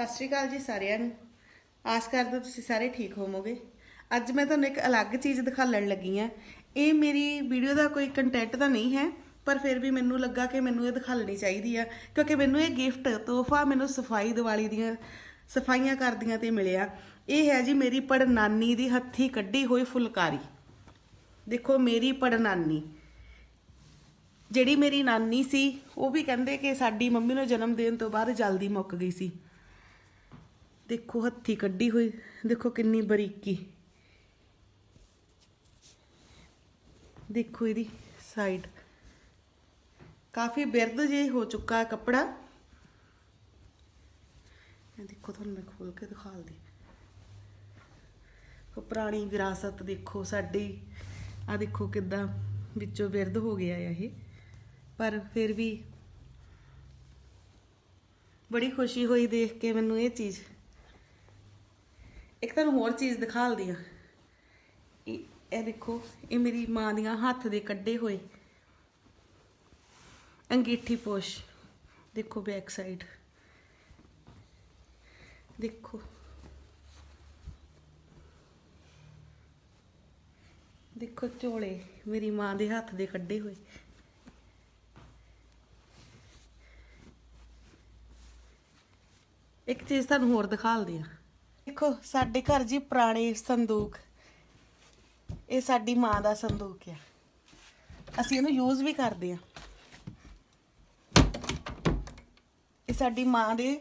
ਸਤਿ ਸ਼੍ਰੀ ਅਕਾਲ ਜੀ ਸਾਰਿਆਂ ਨੂੰ। ਆਸ ਕਰਦੇ ਤੁਸੀਂ ਸਾਰੇ ਠੀਕ ਹੋਵੋਗੇ। ਅੱਜ ਮੈਂ ਤੁਹਾਨੂੰ ਇੱਕ ਅਲੱਗ ਚੀਜ਼ ਦਿਖਾਉਣ ਲੱਗੀ ਆ ਇਹ ਮੇਰੀ ਵੀਡੀਓ ਦਾ ਕੋਈ ਕੰਟੈਂਟ ਤਾਂ ਨਹੀਂ ਹੈ, ਪਰ ਫਿਰ ਵੀ ਮੈਨੂੰ ਲੱਗਾ ਕਿ ਮੈਨੂੰ ਇਹ ਦਿਖਾਉਣੀ ਚਾਹੀਦੀ ਆ, ਕਿਉਂਕਿ ਮੈਨੂੰ ਇਹ ਗਿਫਟ ਤੋਹਫਾ ਮੈਨੂੰ ਸਫ਼ਾਈ ਦੀਵਾਲੀ ਦੀਆਂ ਸਫਾਈਆਂ ਕਰਦੀਆਂ ਤੇ ਮਿਲਿਆ। ਇਹ ਹੈ ਜੀ ਮੇਰੀ ਪੜਨਾਨੀ ਦੀ ਹੱਥੀ ਕੱਢੀ ਹੋਈ ਫੁਲਕਾਰੀ। ਦੇਖੋ ਮੇਰੀ ਪੜਨਾਨੀ। ਜਿਹੜੀ ਮੇਰੀ ਨਾਨੀ ਸੀ, ਉਹ ਵੀ ਕਹਿੰਦੇ ਕਿ ਸਾਡੀ ਮੰਮੀ ਨੂੰ ਜਨਮ ਦੇਣ ਤੋਂ ਬਾਅਦ ਜਲਦੀ ਮੁੱਕ ਗਈ ਸੀ। ਦੇਖੋ ਹੱਥੀ ਕੱਢੀ ਹੋਈ, ਦੇਖੋ ਕਿੰਨੀ ਬਰੀਕੀ। ਦੇਖੋ ਇਹਦੀ ਸਾਈਡ ਕਾਫੀ ਬਿਰਧ ਜੇ ਹੋ ਚੁੱਕਾ ਹੈ ਕੱਪੜਾ। ਇਹ ਦੇਖੋ ਤੁਹਾਨੂੰ ਮੈਂ ਖੋਲ ਕੇ ਦਿਖਾਲਦੀ ਉਹ ਪੁਰਾਣੀ ਵਿਰਾਸਤ ਦੇਖੋ ਸਾਡੀ। ਆ ਦੇਖੋ ਕਿਦਾਂ ਵਿੱਚੋਂ ਬਿਰਧ ਹੋ ਗਿਆ ਹੈ ਇਹ। ਪਰ ਫਿਰ ਵੀ ਬੜੀ ਖੁਸ਼ੀ ਹੋਈ ਦੇਖ ਕੇ ਮੈਨੂੰ ਇਹ ਚੀਜ਼। ਇੱਕ ਤੁਹਾਨੂੰ ਹੋਰ ਚੀਜ਼ ਦਿਖਾਲਦੀ ਆ ਇਹ ਇਹ ਦੇਖੋ, ਇਹ ਮੇਰੀ ਮਾਂ ਦੀਆਂ ਹੱਥ ਦੇ ਕੱਢੇ ਹੋਏ ਅੰਗੀਠੀ ਪੋਸ਼। ਦੇਖੋ ਬੈਕ ਸਾਈਡ। ਦੇਖੋ। ਦੇਖੋ ਝੋਲੇ ਮੇਰੀ ਮਾਂ ਦੇ ਹੱਥ ਦੇ ਕੱਢੇ ਹੋਏ। ਇੱਕ ਚੀਜ਼ ਤੁਹਾਨੂੰ ਹੋਰ ਦਿਖਾਲਦੇ ਆ ਦੇਖੋ, ਸਾਡੇ ਘਰ ਜੀ ਪੁਰਾਣੇ ਸੰਦੂਕ। ਇਹ ਸਾਡੀ ਮਾਂ ਦਾ ਸੰਦੂਕ ਆ। ਅਸੀਂ ਇਹਨੂੰ ਯੂਜ਼ ਵੀ ਕਰਦੇ ਆ। ਇਹ ਸਾਡੀ ਮਾਂ ਦੇ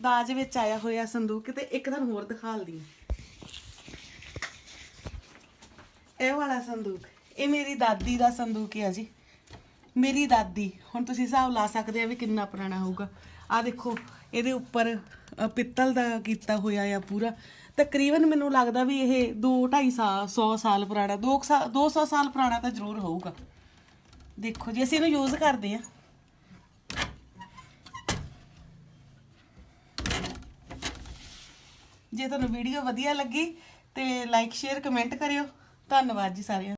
ਦਾਜ ਵਿੱਚ ਆਇਆ ਹੋਇਆ ਸੰਦੂਕ ਤੇ ਇੱਕ ਤੁਹਾਨੂੰ ਹੋਰ ਦਿਖਾਲਦੀ ਆ ਇਹ ਵਾਲਾ ਸੰਦੂਕ, ਇਹ ਮੇਰੀ ਦਾਦੀ ਦਾ ਸੰਦੂਕ ਹੈ ਜੀ। ਮੇਰੀ ਦਾਦੀ, ਹੁਣ ਤੁਸੀਂ ਹਿਸਾਬ ਲਾ ਸਕਦੇ ਆ ਵੀ ਕਿੰਨਾ ਪੁਰਾਣਾ ਹੋਊਗਾ। ਆ ਦੇਖੋ, ਇਹਦੇ ਉੱਪਰ ਪਿੱਤਲ ਦਾ ਕੀਤਾ ਹੋਇਆ ਆ ਪੂਰਾ। ਤਕਰੀਬਨ ਮੈਨੂੰ ਲੱਗਦਾ ਵੀ ਇਹ 2 2.5 ਸਾਲ 100 ਸਾਲ ਪੁਰਾਣਾ 2 200 ਸਾਲ ਪੁਰਾਣਾ ਤਾਂ ਜ਼ਰੂਰ ਹੋਊਗਾ। ਦੇਖੋ ਜੀ, ਅਸੀਂ ਇਹਨੂੰ ਯੂਜ਼ ਕਰਦੇ ਆ ਜੇ ਤੁਹਾਨੂੰ ਵੀਡੀਓ ਵਧੀਆ ਲੱਗੀ ਤੇ ਲਾਈਕ ਸ਼ੇਅਰ ਕਮੈਂਟ ਕਰਿਓ। ਧੰਨਵਾਦ ਜੀ ਸਾਰਿਆਂ ਦਾ।